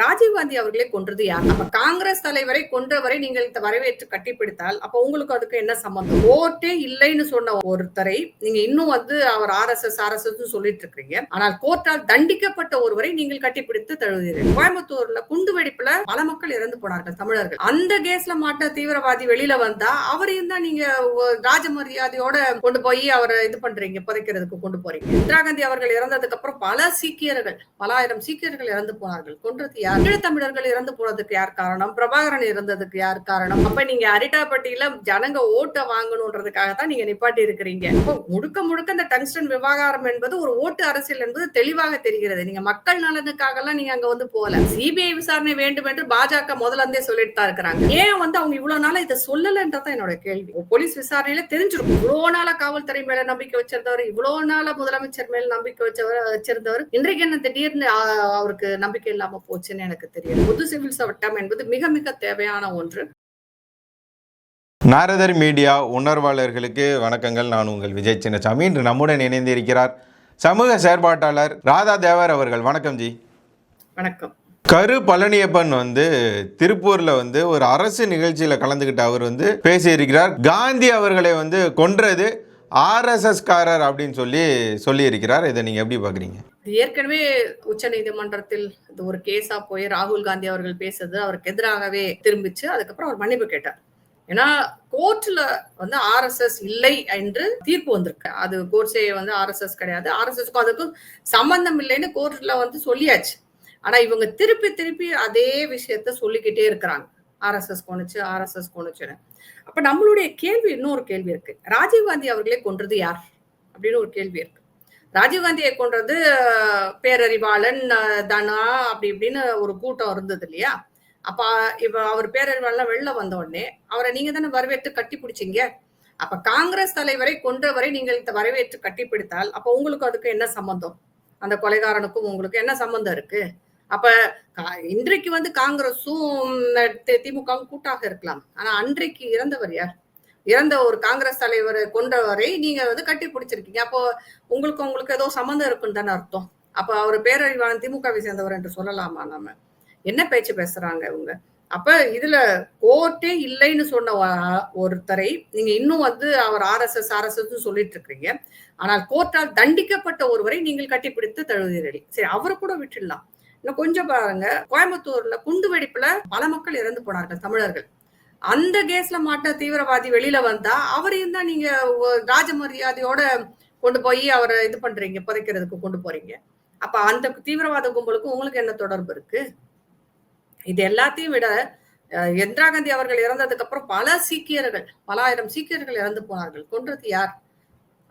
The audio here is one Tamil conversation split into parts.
ராஜீவ்காந்தி அவர்களே கொன்றது யார்? அப்ப காங்கிரஸ் தலைவரை கொன்றவரை நீங்கள் இந்த வரவேற்று கட்டிப்பிடித்தால் அப்ப உங்களுக்கு அதுக்கு என்ன சம்பந்தம்? கோர்ட்டே இல்லைன்னு சொன்ன ஒருத்தரை நீங்க இன்னும் வந்து அவர் R S S R S S சொல்லிட்டு இருக்கீங்க. ஆனால் கோர்ட்டால் தண்டிக்கப்பட்ட ஒருவரை நீங்கள் கட்டிப்பிடித்து தழுவுகிறீர்கள். கோயம்புத்தூர்ல குண்டு வெடிப்புல பல மக்கள் இறந்து போனார்கள் தமிழர்கள். அந்த கேஸ்ல மாட்ட தீவிரவாதி வெளியில வந்தா அவரையும் தான் நீங்க ராஜ மரியாதையோட கொண்டு போய் அவரை இது பண்றீங்க புதைக்கிறதுக்கு கொண்டு போறீங்க. இந்திரா காந்தி அவர்கள் இறந்ததுக்கு அப்புறம் பல சீக்கியர்கள் பல ஆயிரம் சீக்கியர்கள் இறந்து போனார்கள். கொன்றது யார் ஈழத்தமிழர்கள் இறந்து போனதுக்கு யார் காரணம்? பிரபாகரன் இறந்ததுக்கு யார் காரணம்? அப்ப நீங்க அரிட்டாப்பட்டியில ஜனங்க ஓட்ட வாங்கணுன்றதுக்காக தான் நீங்க நிப்பாட்டி இருக்கிறீங்க இப்போ முழுக்க முழுக்க இந்த டங்ஸ்டன் விவகாரம் என்பது ஒரு ஓட்டு அரசியல் என்பது தெளிவாக தெரிகிறது. நீங்க மக்கள் நலனுக்காக எல்லாம் நீங்க அங்க வந்து போகல. சிபிஐ விசாரணை வேண்டும் என்று பாஜக முதல்ல இருந்தே சொல்லிட்டு தான் இருக்கிறாங்க. ஏன் வந்து அவங்க இவ்வளவு நாளா இதை சொல்லலன்றதான் என்னோட கேள்வி. போலீஸ் விசாரணையில தெரிஞ்சிருக்கும். இவ்வளவு நாளா காவல்துறை மேல நம்பிக்கை வச்சிருந்தவர் இவ்வளவு நாளா முதலமைச்சர் மேல நம்பிக்கை வச்சவர் வச்சிருந்தவர். இன்றைக்கு என்ன திடீர்னு அவருக்கு நம்பிக்கை இல்லாம போச்சு? போச்சுன்னு எனக்கு தெரியல பொது சிவில் சட்டம் என்பது மிக மிக தேவையான ஒன்று. நாரதர் மீடியா உணர்வாளர்களுக்கு வணக்கங்கள். நான் உங்கள் விஜய் சின்னசாமி. இன்று நம்முடன் இணைந்திருக்கிறார் சமூக செயற்பாட்டாளர் ராதா தேவர் அவர்கள். வணக்கம் ஜி. வணக்கம். கரு பழனியப்பன் வந்து திருப்பூர்ல வந்து ஒரு அரசு நிகழ்ச்சியில கலந்துக்கிட்ட அவர் வந்து பேசியிருக்கிறார். காந்தி அவர்களை வந்து கொன்றது ஆர்எஸ்எஸ்காரர் அப்படின்னு சொல்லி சொல்லியிருக்கிறார். இதை நீங்கள் எப்படி பார்க்குறீங்க? இது ஏற்கனவே உச்ச நீதிமன்றத்தில் இது ஒரு கேஸா போய் ராகுல் காந்தி அவர்கள் பேசுறது அவருக்கு எதிராகவே திரும்பிச்சு அதுக்கப்புறம் அவர் மன்னிப்பு கேட்டார். ஏன்னா கோர்ட்ல வந்து ஆர்எஸ்எஸ் இல்லை என்று தீர்ப்பு வந்திருக்கு. அது கோர்ட்ஸே வந்து ஆர்எஸ்எஸ் கிடையாது. ஆர்எஸ்எஸ்க்கும் அதுக்கும் சம்பந்தம் இல்லைன்னு கோர்ட்ல வந்து சொல்லியாச்சு. ஆனா இவங்க திருப்பி திருப்பி அதே விஷயத்த சொல்லிக்கிட்டே இருக்கிறாங்க. ஆர்எஸ்எஸ் கொண்டுச்சு ஆர்எஸ்எஸ் கொண்டுச்சுன்னு அப்ப நம்மளுடைய கேள்வி இன்னொரு கேள்வி இருக்கு. ராஜீவ்காந்தி அவர்களே கொன்றது யார்? அப்படின்னு ஒரு கேள்வி இருக்கு. ராஜீவ்காந்தியை கொன்றது பேரறிவாளன் தனா அப்படி இப்படின்னு ஒரு கூட்டம் இருந்தது இல்லையா? அப்ப இப்ப அவர் பேரறிவாளன் வெளில வந்த உடனே அவரை நீங்க தானே வரவேற்று கட்டி பிடிச்சிங்க? அப்ப காங்கிரஸ் தலைவரை கொன்றவரை நீங்கள் இந்த வரவேற்று கட்டிப்பிடித்தால் அப்ப உங்களுக்கு அதுக்கு என்ன சம்பந்தம்? அந்த கொலைகாரனுக்கும் உங்களுக்கு என்ன சம்பந்தம் இருக்கு? அப்ப கா- இன்றைக்கு வந்து காங்கிரஸும் திமுகவும் கூட்டாக இருக்கலாம். ஆனா அன்றைக்கு இறந்தவர் யார்? இறந்த ஒரு காங்கிரஸ் தலைவரை கொண்டவரை நீங்க வந்து கட்டி பிடிச்சிருக்கீங்க. அப்போ உங்களுக்கு உங்களுக்கு ஏதோ சம்மந்தம் இருக்குன்னு தானே அர்த்தம். அப்ப அவர் பேரறிவாளன் திமுகவை சேர்ந்தவர் என்று சொல்லலாமா நம்ம என்ன பேச்சு பேசுறாங்க இவங்க? அப்ப இதுல கோர்ட்டே இல்லைன்னு சொன்ன ஒருத்தரை நீங்க இன்னும் வந்து அவர் ஆர்எஸ்எஸ் ஆர்எஸ்எஸ் சொல்லிட்டு இருக்கீங்க. ஆனால் கோர்ட்டால் தண்டிக்கப்பட்ட ஒருவரை நீங்கள் கட்டிப்பிடித்து தழுவுகிறீர்கள். சரி அவரை கூட விட்டுடலாம். இன்னும் கொஞ்சம் பாருங்க. கோயம்புத்தூர்ல குண்டு வெடிப்புல பல மக்கள் இறந்து போனார்கள் தமிழர்கள். அந்த கேஸ்ல மாட்ட தீவிரவாதி வெளியில வந்தா அவரையும் தான் நீங்க ராஜ மரியாதையோட கொண்டு போய் அவரை இது பண்றீங்க புதைக்கிறதுக்கு கொண்டு போறீங்க. அப்ப அந்த தீவிரவாத கும்பலுக்கும் உங்களுக்கு என்ன தொடர்பு இருக்கு? இது எல்லாத்தையும் விட அஹ், இந்திரா காந்தி அவர்கள் இறந்ததுக்கு அப்புறம் பல சீக்கியர்கள் பல ஆயிரம் சீக்கியர்கள் இறந்து போனார்கள். கொன்றது யார்?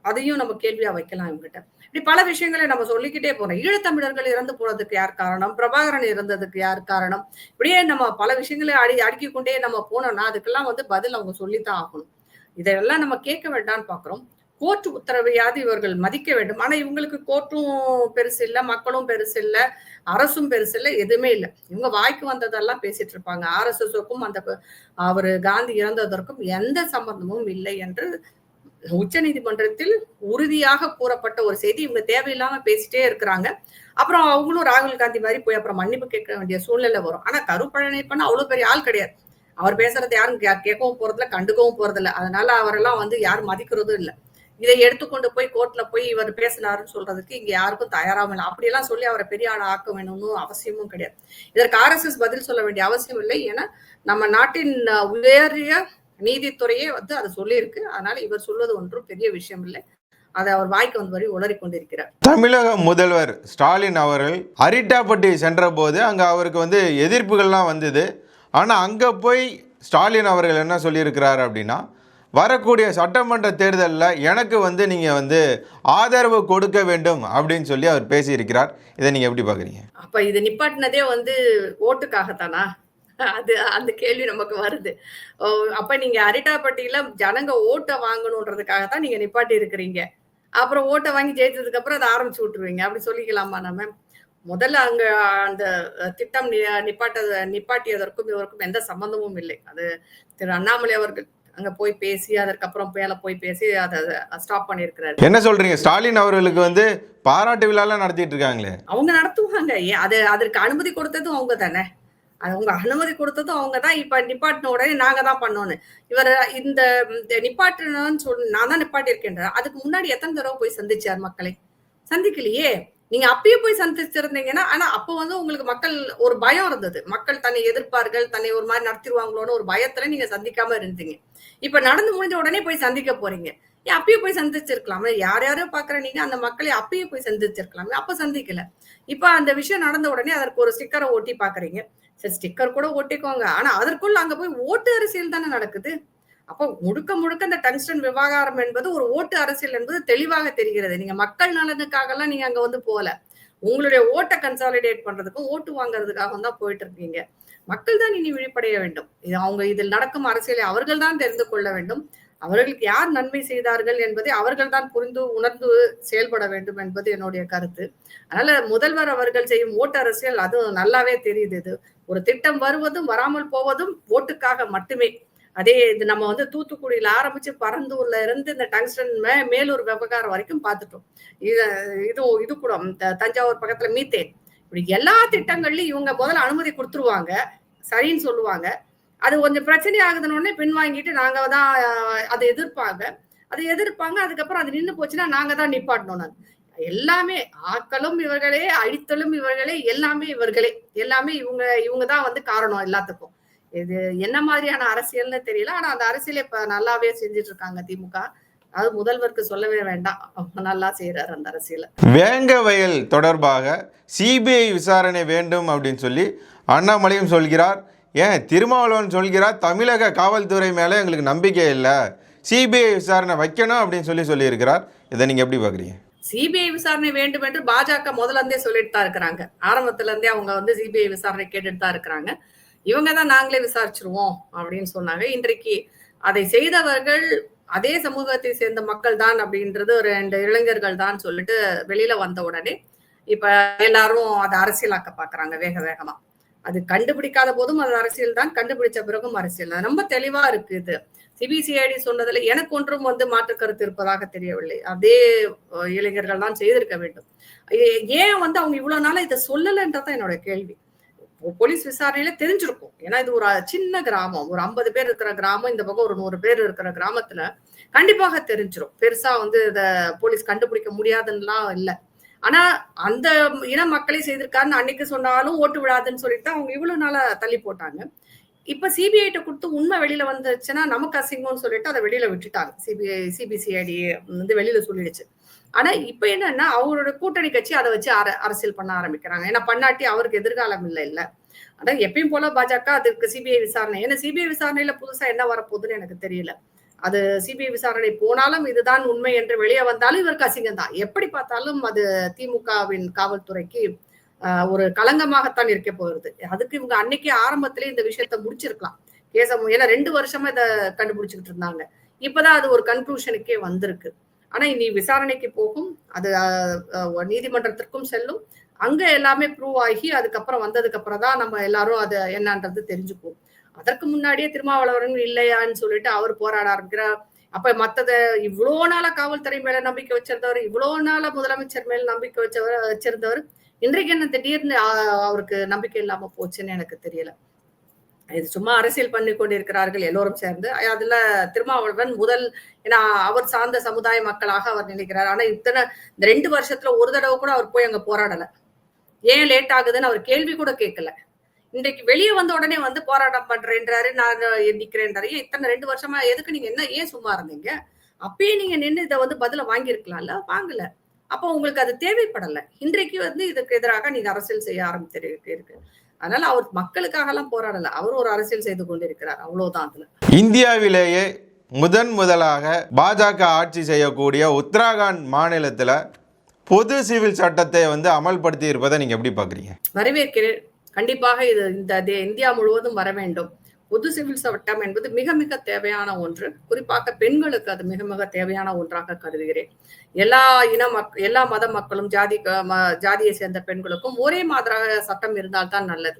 அதையும் நம்ம கேள்வியா வைக்கலாம் இவங்கிட்ட இப்படி பல விஷயங்களை நம்ம சொல்லிக்கிட்டே போறோம். ஈழத்தமிழர்கள் இறந்து போனதுக்கு யார் காரணம்? பிரபாகரன் இறந்ததுக்கு யார் காரணம்? இப்படியே நம்ம பல விஷயங்களை அடி அடுக்கி கொண்டே நம்ம போனோம்னா அதுக்கெல்லாம் வந்து பதில் அவங்க சொல்லித்தான் ஆகணும். இதெல்லாம் நம்ம கேட்க வேண்டாம்னு பாக்குறோம். கோர்ட் உத்தரவையாவது இவர்கள் மதிக்க வேண்டும். ஆனா இவங்களுக்கு கோர்ட்டும் பெருசு இல்ல மக்களும் பெருசு இல்ல அரசும் பெருசு இல்ல எதுவுமே இல்ல. இவங்க வாய்க்கு வந்ததெல்லாம் பேசிட்டு இருப்பாங்க. ஆர்எஸ்எஸ்க்கும் அந்த அவரு காந்தி இறந்ததற்கும் எந்த சம்பந்தமும் இல்லை என்று உச்சநீதிமன்றத்தில் உறுதியாக கூறப்பட்ட ஒரு செய்தி. இவங்க தேவையில்லாம பேசிட்டே இருக்கிறாங்க. அப்புறம் அவங்களும் ராகுல் காந்தி மாதிரி போய் அப்புறம் மன்னிப்பு கேட்க வேண்டிய சூழ்நிலை வரும். ஆனா கருப்பழனிப்பன் அவ்வளவு பெரிய ஆள் கிடையாது. அவர் பேசுறது யாரும் கே- கேட்கவும் போறதில்ல கண்டுக்கவும் போறதில்ல. அதனால அவரெல்லாம் வந்து யாரும் மதிக்கிறதும் இல்லை. இதை எடுத்துக்கொண்டு போய் கோர்ட்ல போய் இவர் பேசினாருன்னு சொல்றதுக்கு இங்க யாருக்கும் தயாராகவும் இல்லை. அப்படியெல்லாம் சொல்லி அவரை பெரிய ஆள் ஆக்க வேணும்னு அவசியமும் கிடையாது. இதற்கு ஆர்எஸ்எஸ் பதில் சொல்ல வேண்டிய அவசியம் இல்லை. ஏன்னா நம்ம நாட்டின் உயரிய நீதித்துறையே வந்து அதை சொல்லியிருக்கு. அதனால இவர் சொல்வது ஒன்றும் பெரிய விஷயம் இல்லை. அதை அவர் வாய்க்கு வந்த வரை உளறி கொண்டிருக்கிறார் தமிழக முதல்வர் ஸ்டாலின் அவர்கள் அரிட்டாப்பட்டி சென்றபோது அங்கே அவருக்கு வந்து எதிர்ப்புகள்லாம் வந்தது. ஆனால் அங்கே போய் ஸ்டாலின் அவர்கள் என்ன சொல்லியிருக்கிறார் அப்படின்னா வரக்கூடிய சட்டமன்ற தேர்தலில் எனக்கு வந்து நீங்கள் வந்து ஆதரவு கொடுக்க வேண்டும் அப்படின்னு சொல்லி அவர் பேசியிருக்கிறார். இதை நீங்கள் எப்படி பார்க்குறீங்க? அப்ப இது நிப்பாட்டினதே வந்து ஓட்டுக்காகத்தானா? அது அந்த கேள்வி நமக்கு வருது. அப்ப நீங்க அரிட்டாப்பட்டியில ஜனங்க ஓட்டை வாங்கணுன்றதுக்காக தான் நீங்க நிப்பாட்டி இருக்கிறீங்க. அப்புறம் ஓட்டை வாங்கி ஜெயிச்சதுக்கு அப்புறம் அதை ஆரம்பிச்சு விட்டுருவீங்க. அப்படி சொல்லிக்கலாமா நம்ம? முதல்ல அங்க அந்த திட்டம் நிப்பாட்ட நிப்பாட்டியதற்கும் இவருக்கும் எந்த சம்பந்தமும் இல்லை. அது திரு அண்ணாமலை அவர்கள் அங்க போய் பேசி அதற்கப்புறம் மேல போய் பேசி அதை ஸ்டாப் பண்ணியிருக்கிறாரு. என்ன சொல்றீங்க? ஸ்டாலின் அவர்களுக்கு வந்து பாராட்டு விழாலாம் நடத்திட்டு இருக்காங்களே. அவங்க நடத்துவாங்க. அது அதற்கு அனுமதி கொடுத்ததும் அவங்க தானே. அவங்க அனுமதி கொடுத்ததும் அவங்க தான் இப்ப நிப்பாட்டின உடனே நாங்க தான் பண்ணோன்னு இவர் இந்த இந்த சொல் நான் தான் நிப்பாட்டிருக்கேன் அதுக்கு முன்னாடி எத்தனை தடவை போய் சந்திச்சார் மக்களை? சந்திக்கலையே. நீங்க அப்பயே போய் சந்திச்சிருந்தீங்கன்னா ஆனா அப்போ வந்து உங்களுக்கு மக்கள் ஒரு பயம் இருந்தது. மக்கள் தன்னை எதிர்ப்பார்கள் தன்னை ஒரு மாதிரி நடத்திடுவாங்களோன்னு ஒரு பயத்துல நீங்க சந்திக்காம இருந்தீங்க. இப்ப நடந்து முடிஞ்ச உடனே போய் சந்திக்க போறீங்க. ஏன் அப்பயே போய் சந்திச்சிருக்கலாமே? யார் யாரோ பாக்குற நீங்க அந்த மக்களை அப்பயே போய் சந்திச்சிருக்கலாமே? அப்ப சந்திக்கல. இப்ப அந்த விஷயம் நடந்த உடனே அதற்கு ஒரு ஸ்டிக்கரை ஓட்டி பாக்குறீங்க. சரி ஸ்டிக்கர் கூட ஒட்டிக்கோங்க. ஆனா அதற்குள்ள அங்க போய் ஓட்டு அரசியல் தானே நடக்குது. அப்போ முழுக்க முழுக்க இந்த டங்ஸ்டன் விவகாரம் என்பது ஒரு ஓட்டு அரசியல் என்பது தெளிவாக தெரிகிறது. நீங்க மக்கள் நலனுக்காக எல்லாம் நீங்க அங்க வந்து போல உங்களுடைய ஓட்டை கன்சாலிடேட் பண்றதுக்கும் ஓட்டு வாங்குறதுக்காக தான் போயிட்டு இருக்கீங்க. மக்கள் தான் இனி விழிப்படைய வேண்டும். இது அவங்க இதில் நடக்கும் அரசியலை அவர்கள் தான் தெரிந்து கொள்ள வேண்டும். அவர்களுக்கு யார் நன்மை செய்தார்கள் என்பதை அவர்கள் தான் புரிந்து உணர்ந்து செயல்பட வேண்டும் என்பது என்னுடைய கருத்து. அதனால முதல்வர் அவர்கள் செய்யும் ஓட்டு அரசியல் அது நல்லாவே தெரியுது இது. ஒரு திட்டம் வருவதும் வராமல் போவதும் ஓட்டுக்காக மட்டுமே. அதே இது நம்ம வந்து தூத்துக்குடியில ஆரம்பிச்சு பரந்தூர்ல இருந்து இந்த டங்ஸ்டன் மே மேலூர் விவகாரம் வரைக்கும் பார்த்துட்டோம். இது இது இது கூட தஞ்சாவூர் பக்கத்துல மீத்தேன். இப்படி எல்லா திட்டங்கள்லயும் இவங்க முதல்ல அனுமதி கொடுத்துருவாங்க. சரின்னு சொல்லுவாங்க. அது கொஞ்சம் பிரச்சனை ஆகுதுன்னு பின்வாங்கிட்டு நாங்க தான் அதை எதிர்ப்பாங்க. அதை எதிர்ப்பாங்க. அதுக்கப்புறம் அது நின்று போச்சுன்னா நாங்க தான் நிப்பாட்டணும் நாங்க. எல்லாமே ஆக்களும் இவர்களே அழித்தலும் இவர்களே எல்லாமே இவர்களே. எல்லாமே இவங்க இவங்க தான் வந்து காரணம் எல்லாத்துக்கும். இது என்ன மாதிரியான அரசியல்னு தெரியல. ஆனா அந்த அரசியலை இப்ப நல்லாவே செஞ்சுட்டு இருக்காங்க திமுக. அது முதல்வருக்கு சொல்லவே வேண்டாம். அவங்க நல்லா செய்யறாரு அந்த அரசியலை. வேங்க வயல் தொடர்பாக சிபிஐ விசாரணை வேண்டும் அப்படின்னு சொல்லி அண்ணாமலையும் சொல்கிறார். ஏன் திருமாவளவன் சொல்கிறார் தமிழக காவல்துறை மேலே எங்களுக்கு நம்பிக்கை இல்லை. சிபிஐ விசாரணை வைக்கணும் அப்படின்னு சொல்லி சொல்லியிருக்கிறார். இதை நீங்கள் எப்படி பார்க்குறீங்க சிபிஐ விசாரணை வேண்டும் என்று பாஜக முதல்ல இருந்தே சொல்லிட்டு தான் இருக்கிறாங்க. ஆரம்பத்துல இருந்தே அவங்க வந்து சிபிஐ விசாரணை கேட்டுட்டு தான் இருக்கிறாங்க. இவங்க தான் நாங்களே விசாரிச்சிருவோம் அப்படின்னு சொன்னாங்க. இன்றைக்கு அதை செய்தவர்கள் அதே சமூகத்தை சேர்ந்த மக்கள் தான் அப்படின்றது ஒரு ரெண்டு இளைஞர்கள் தான் சொல்லிட்டு வெளியில வந்த உடனே இப்ப எல்லாரும் அதை அரசியலாக்க பாக்குறாங்க வேக வேகமா. அது கண்டுபிடிக்காத போதும் அது அரசியல் தான் கண்டுபிடிச்ச பிறகும் அரசியல் ரொம்ப தெளிவா இருக்கு இது. சிபிசிஐடி சொன்னதுல எனக்கு ஒன்றும் வந்து மாற்று கருத்து இருப்பதாக தெரியவில்லை. அதே இளைஞர்கள் தான் செய்திருக்க வேண்டும். ஏன் வந்து அவங்க இவ்வளவு நாளா இதை சொல்லலைன்றதான் என்னோட கேள்வி. போலீஸ் விசாரணையில தெரிஞ்சிருக்கும். ஏன்னா இது ஒரு சின்ன கிராமம். ஒரு ஐம்பது பேர் இருக்கிற கிராமம் இந்த பக்கம் ஒரு நூறு பேர் இருக்கிற கிராமத்துல கண்டிப்பாக தெரிஞ்சிடும் பெருசா வந்து இத போலீஸ் கண்டுபிடிக்க முடியாதுன்னுலாம் இல்லை. ஆனா அந்த இன மக்களை செய்திருக்காருன்னு அன்னைக்கு சொன்னாலும் ஓட்டு விழாதுன்னு சொல்லிட்டு அவங்க இவ்வளவு நாளா தள்ளி போட்டாங்க. இப்ப சிபிஐட்ட கொடுத்து உண்மை வெளியில வந்துச்சுன்னா நமக்கு அசிங்கம்னு சொல்லிட்டு அதை வெளியில விட்டுட்டாங்க. சிபிஐ சிபிசிஐடி வந்து வெளியில சொல்லிடுச்சு. ஆனா இப்ப என்னன்னா அவரோட கூட்டணி கட்சி அதை வச்சு அர- அரசியல் பண்ண ஆரம்பிக்கிறாங்க. ஏன்னா பண்ணாட்டி அவருக்கு எதிர்காலம் இல்லை இல்ல. ஆனா எப்பயும் போல பாஜக அதுக்கு சிபிஐ விசாரணை. ஏன்னா சிபிஐ விசாரணையில புதுசா என்ன வரப்போகுதுன்னு எனக்கு தெரியல. அது சிபிஐ விசாரணை போனாலும் இதுதான் உண்மை என்று வெளியே வந்தாலும் இவருக்கு அசிங்கம் தான் எப்படி பார்த்தாலும் அது திமுகவின் காவல்துறைக்கு ஒரு களங்கமாகத்தான் இருக்க போகிறது. அதுக்கு இவங்க அன்னைக்கு ஆரம்பத்திலே இந்த விஷயத்த முடிச்சிருக்கலாம். கேசம் ஏன்னா ரெண்டு வருஷமா இதை கண்டுபிடிச்சுக்கிட்டு இருந்தாங்க. இப்பதான் அது ஒரு கன்க்ளூஷனுக்கே வந்திருக்கு. ஆனா இனி விசாரணைக்கு போகும். அது நீதிமன்றத்திற்கும் செல்லும். அங்க எல்லாமே ப்ரூவ் ஆகி அதுக்கப்புறம் வந்ததுக்கு அப்புறம் தான் நம்ம எல்லாரும் அது என்னன்றது தெரிஞ்சுக்குவோம். அதற்கு முன்னாடியே திருமாவளவரன் இல்லையான்னு சொல்லிட்டு அவர் போராட ஆரம்பிக்கிறார். அப்ப மத்தத இவ்வளோ நாளா காவல்துறை மேல நம்பிக்கை வச்சிருந்தவர் இவ்வளோ நாளா முதலமைச்சர் மேல நம்பிக்கை வச்சவர் வச்சிருந்தவர். இன்றைக்கு என்ன திடீர்னு அவருக்கு நம்பிக்கை இல்லாம போச்சுன்னு எனக்கு தெரியல. இது சும்மா அரசியல் பண்ணி கொண்டிருக்கிறார்கள் எல்லோரும் சேர்ந்து. அதுல திருமாவளவன் முதல் ஏன்னா அவர் சார்ந்த சமுதாய மக்களாக அவர் நினைக்கிறார். ஆனா இத்தனை இந்த ரெண்டு வருஷத்துல ஒரு தடவை கூட அவர் போய் அங்க போராடல. ஏன் லேட் ஆகுதுன்னு அவர் கேள்வி கூட கேட்கல. இன்றைக்கு வெளியே வந்த உடனே வந்து போராட்டம் பண்றேன்றாரு நான் நிக்கிறேன்றாரு ஏன் இத்தனை ரெண்டு வருஷமா எதுக்கு நீங்க என்ன ஏன் சும்மா இருந்தீங்க? அப்பயே நீங்க நின்று இதை வந்து பதில வாங்கியிருக்கலாம்ல? வாங்கல. அப்போ உங்களுக்கு அது தேவைப்படல. இன்றைக்கு வந்து இதுக்கு எதிராக நீங்க அரசியல் செய்ய ஆரம்பித்திருக்கு அதனால அவர் மக்களுக்காக எல்லாம் போராடல. அவர் ஒரு அரசியல் செய்து கொண்டிருக்கிறார். அவ்வளவுதான் அதுல. இந்தியாவிலேயே முதன் முதலாக பாஜக ஆட்சி செய்யக்கூடிய உத்தராகண்ட் மாநிலத்தில் பொது சிவில் சட்டத்தை வந்து அமல்படுத்தி இருப்பதை நீங்கள் எப்படி பார்க்குறீங்க வரவேற்கிறேன். கண்டிப்பாக இது இந்த இந்தியா முழுவதும் வர வேண்டும். பொது சிவில் சட்டம் என்பது மிக மிக தேவையான ஒன்று. குறிப்பாக பெண்களுக்கு அது மிக மிக தேவையான ஒன்றாக கருதுகிறேன். எல்லா இன மக் எல்லா மத மக்களும் ஜாதி ஜாதியை சேர்ந்த பெண்களுக்கும் ஒரே மாதிரியாக சட்டம் இருந்தால்தான் நல்லது.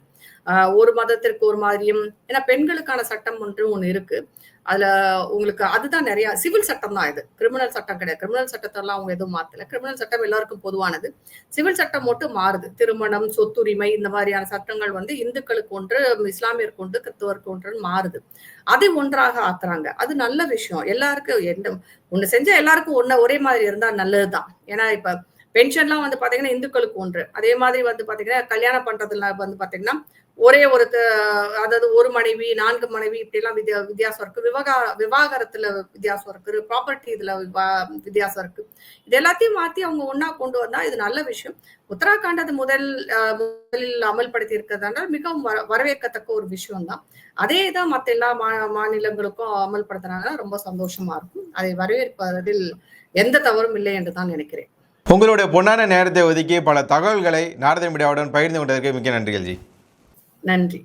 ஒரு மதத்திற்கு ஒரு மாதிரியும் ஏன்னா பெண்களுக்கான சட்டம் ஒன்று ஒன்று இருக்கு. அதுல உங்களுக்கு அதுதான் நிறைய சிவில் சட்டம் தான் இது. கிரிமினல் சட்டம் கிடையாது. கிரிமினல் சட்டத்தெல்லாம் அவங்க எதுவும் மாத்தல. கிரிமினல் சட்டம் எல்லாருக்கும் பொதுவானது. சிவில் சட்டம் மட்டும் மாறுது. திருமணம் சொத்துரிமை இந்த மாதிரியான சட்டங்கள் வந்து இந்துக்களுக்கு ஒன்று இஸ்லாமியருக்கு ஒன்று கிறிஸ்துவருக்கு ஒன்றுன்னு மாறுது. அதை ஒன்றாக ஆக்குறாங்க. அது நல்ல விஷயம். எல்லாருக்கும் எந்த ஒண்ணு செஞ்சா எல்லாருக்கும் ஒண்ணு ஒரே மாதிரி இருந்தா நல்லதுதான். ஏன்னா இப்ப பென்ஷன்லாம் வந்து பாத்தீங்கன்னா இந்துக்களுக்கு ஒன்று. அதே மாதிரி வந்து பாத்தீங்கன்னா கல்யாணம் பண்றதுல வந்து பாத்தீங்கன்னா ஒரே ஒரு அதாவது ஒரு மனைவி நான்கு மனைவி இப்படி எல்லாம் வித்தியா வித்தியாசம் இருக்கு. விவகா விவாகரத்துல வித்தியாசம் இருக்கு. ப்ராப்பர்ட்டி இதுல வித்தியாசம் இருக்கு. இது எல்லாத்தையும் மாத்தி அவங்க ஒன்னா கொண்டு வந்தா இது நல்ல விஷயம். உத்தராகண்ட் அது முதல் முதலில் அமல்படுத்தி இருக்கிறதுனால மிகவும் வரவேற்கத்தக்க ஒரு விஷயம் தான் அதே தான் மற்ற எல்லா மா- மாநிலங்களுக்கும் அமல்படுத்தினாங்கன்னா ரொம்ப சந்தோஷமா இருக்கும். அதை வரவேற்பதில் எந்த தவறும் இல்லை என்று தான் நினைக்கிறேன். உங்களுடைய பொன்னான நேரத்தை ஒதுக்கி பல தகவல்களை நாரத மீடியாவுடன் பகிர்ந்து கொண்டதற்கு மிக்க நன்றிகள் ஜி. நன்றி